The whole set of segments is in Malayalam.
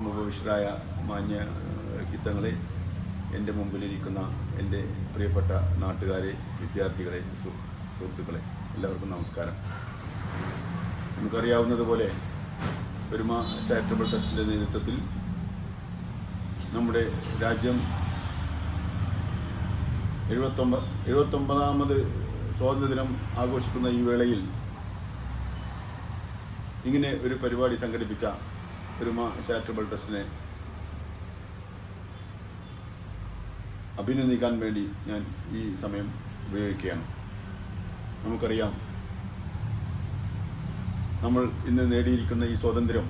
ഉപവിഷ്ടരായ മാന്യ വ്യക്തിത്വങ്ങളെ എന്റെ മുമ്പിലിരിക്കുന്ന എന്റെ പ്രിയപ്പെട്ട നാട്ടുകാരെ വിദ്യാർത്ഥികളെ സുഹൃത്തുക്കളെ എല്ലാവർക്കും നമസ്കാരം. നമുക്കറിയാവുന്നതുപോലെ പെരുമ ചാരിറ്റബിൾ ട്രസ്റ്റിന്റെ നേതൃത്വത്തിൽ നമ്മുടെ രാജ്യം എഴുപത്തൊമ്പത് എഴുപത്തൊമ്പതാമത് സ്വാതന്ത്ര്യദിനം ആഘോഷിക്കുന്ന ഈ വേളയിൽ ഇങ്ങനെ ഒരു പരിപാടി സംഘടിപ്പിച്ച പെരുമ ചാരിറ്റബിൾ ട്രസ്റ്റിനെ അഭിനന്ദിക്കാൻ വേണ്ടി ഞാൻ ഈ സമയം ഉപയോഗിക്കുകയാണ്. നമുക്കറിയാം നമ്മൾ ഇന്ന് നേടിയിരിക്കുന്ന ഈ സ്വാതന്ത്ര്യം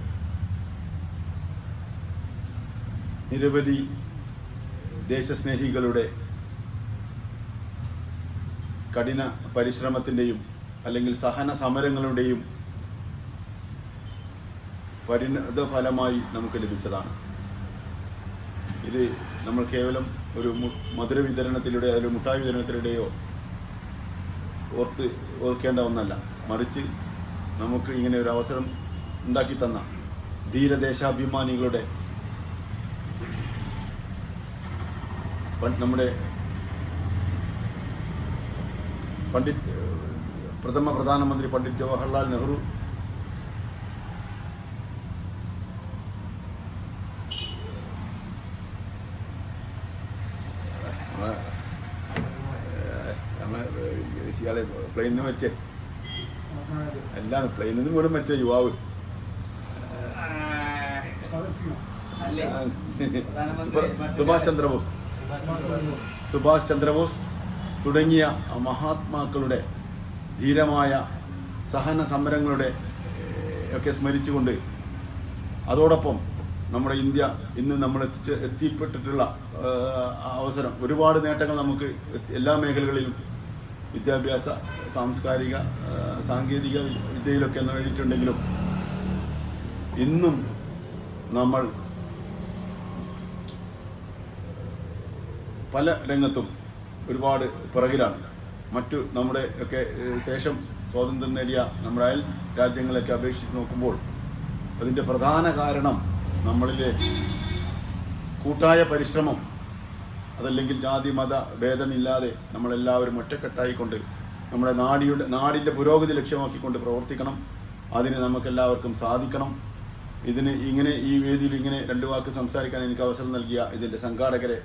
നിരവധി ദേശസ്നേഹികളുടെ കഠിന പരിശ്രമത്തിന്റെയും അല്ലെങ്കിൽ സഹന സമരങ്ങളുടെയും പരിണത ഫലമായി നമുക്ക് ലഭിച്ചതാണ്. ഇത് നമ്മൾ കേവലം ഒരു മധുര വിതരണത്തിലൂടെ അല്ലെങ്കിൽ മുട്ടായി വിതരണത്തിലൂടെയോ ഓർത്ത് ഓർക്കേണ്ട ഒന്നല്ല. മറിച്ച് നമുക്ക് ഇങ്ങനെ ഒരു അവസരം ഉണ്ടാക്കി തന്ന ധീരദേശാഭിമാനികളുടെ നമ്മുടെ പണ്ഡിറ്റ് പ്രഥമ പ്രധാനമന്ത്രി പണ്ഡിറ്റ് ജവഹർലാൽ നെഹ്റു നമ്മളെ പ്ലെയിനിൽ നിന്ന് ഇയാളെ വെച്ച് എല്ലാം പ്ലെയിനിൽ നിന്ന് കൂടെ മെച്ച യുവാവ്. സുഭാഷ് ചന്ദ്രബോസ്. സുഭാഷ് ചന്ദ്രബോസ്. തുടങ്ങിയ മഹാത്മാക്കളുടെ ധീരമായ സഹന സമരങ്ങളുടെ ഒക്കെ സ്മരിച്ചുകൊണ്ട് അതോടൊപ്പം നമ്മുടെ ഇന്ത്യ ഇന്ന് നമ്മൾ എത്തിച്ച് എത്തിപ്പെട്ടിട്ടുള്ള അവസരം. ഒരുപാട് നേട്ടങ്ങൾ നമുക്ക് എല്ലാ മേഖലകളിലും വിദ്യാഭ്യാസ സാംസ്കാരിക സാങ്കേതിക വിദ്യയിലൊക്കെ നേടിയിട്ടുണ്ടെങ്കിലും ഇന്നും നമ്മൾ പല രംഗത്തും ഒരുപാട് പിറകിലാണ്. മറ്റു നമ്മുടെ ഒക്കെ ശേഷം സ്വാതന്ത്ര്യം നേടിയ നമ്മുടെ അയൽ രാജ്യങ്ങളൊക്കെ അപേക്ഷിച്ച് നോക്കുമ്പോൾ അതിന്റെ പ്രധാന കാരണം നമ്മളിലെ കൂട്ടായ പരിശ്രമം അതല്ലെങ്കിൽ ജാതി മത ഭേദമില്ലാതെ നമ്മളെല്ലാവരും ഒറ്റക്കെട്ടായിക്കൊണ്ട് നമ്മുടെ നാടിയുടെ നാടിന്റെ പുരോഗതി ലക്ഷ്യമാക്കിക്കൊണ്ട് പ്രവർത്തിക്കണം. അതിന് നമുക്കെല്ലാവർക്കും സാധിക്കണം. ഇതിന് ഇങ്ങനെ ഈ വേദിയിൽ ഇങ്ങനെ രണ്ട് വാക്ക് സംസാരിക്കാൻ എനിക്ക് അവസരം നൽകിയ ഇതിന്റെ സംഘാടകരെ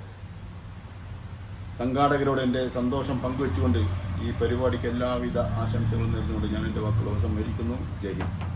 സംഘാടകരോട് എന്റെ സന്തോഷം പങ്കുവെച്ചുകൊണ്ട് ഈ പരിപാടിക്ക് എല്ലാവിധ ആശംസകളും നേർന്നുകൊണ്ട് ഞാൻ എന്റെ വാക്കുകൾ ഉപസംഹരിക്കുന്നു ജയ് ഹിന്ദ്.